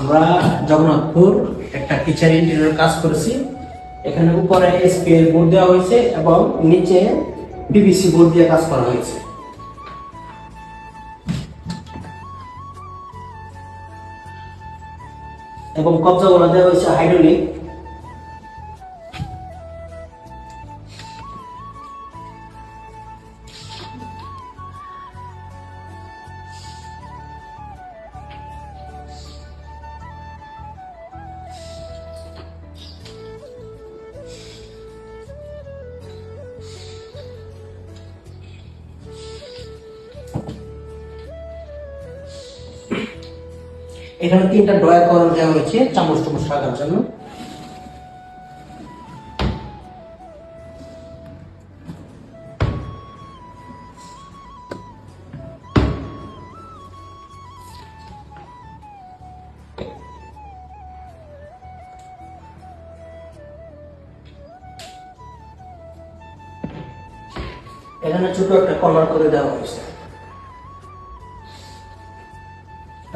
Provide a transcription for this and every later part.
আমরা জগন্নাথপুর একটা kitchen interior কাজ করেছি। এখানে উপরে এসপিএল বোর্ড দেওয়া হয়েছে এবং নিচে পিভিসি বোর্ড দিয়ে কাজ করা হয়েছে। এবং কবজাগুলো দেওয়া হয়েছে হাইড্রোলিক এখানে তিনটা ড্রয়ার করা দেওয়া হয়েছে, চামচ টামচ রাখার জন্য। এখানে ছোট একটা কর্নার করে দেওয়া হয়েছে।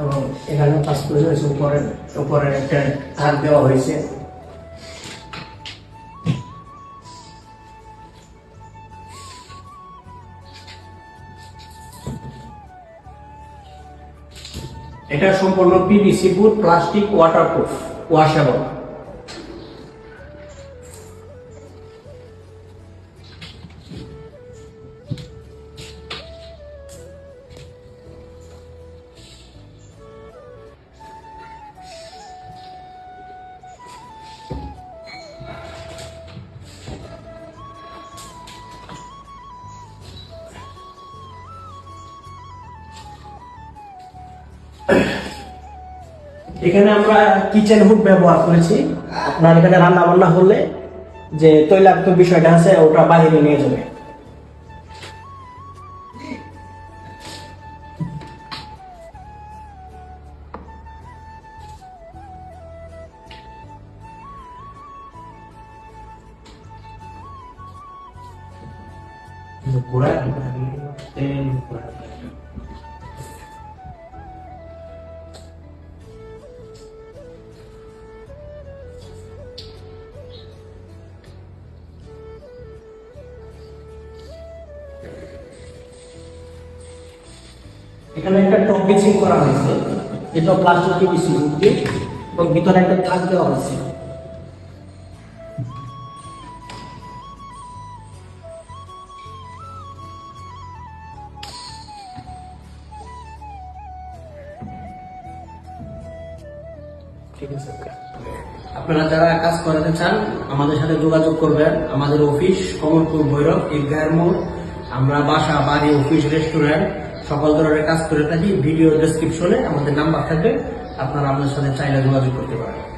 এবং এখানে পাঁচ করে রয়েছে উপরে উপরে একটা ধান দেওয়া হয়েছে। এটা সম্পূর্ণ PVC boot plastic waterproof washable এখানে আমরা কিচেন হুড ব্যবহার করেছি। আপনার এখানে রান্না বান্না হলে যে তৈলাক্ত বিষয়টা আছে, ওটা বাইরে নিয়ে যাবে। তেল এখানে একটা টপ পিচিং করা হয়েছে। এটা প্লাস্টিক পিভিসি দিয়ে এবং ভিতরে একটা থাক দেওয়া হয়েছে। ঠিক আছে আপনারা যারা কাজ করাতে চান আমাদের সাথে যোগাযোগ করবেন। আমাদের অফিস কমলপুর ভৈরব ঈদগাহের মোড়। আমরা বাসা বাড়ি অফিস রেস্টুরেন্ট। সকল ধরনের কাজ করে থাকি, ভিডিও ডেসক্রিপশনে আমাদের নাম্বার থাকবে আপনারা আমাদের সাথে চাইলে যোগাযোগ করতে পারেন।